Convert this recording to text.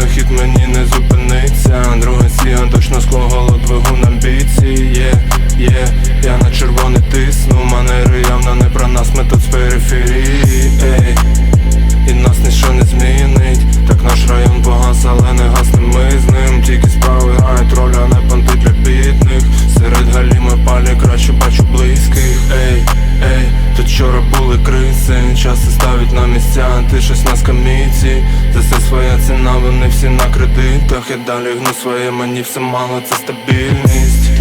знаю, хід мені не зупиниться. Друге сіян точно скло голод двигун амбіції. Є, yeah, є, yeah. я на червоне тисну. Манери явно не про нас, ми тут з периферії. Ей, І нас ніщо не змінить. Так наш район погас, але не гасне ми з ним. Тільки справи грають роль, а не понти для бідних. Серед Галі ми палі краще бачу близьких. Ей, ей, тут вчора були криси. Часи ставить на місця, ти щось на комісії на не всі на кредитах. Я далі гну своє, мені все мало, це стабільність.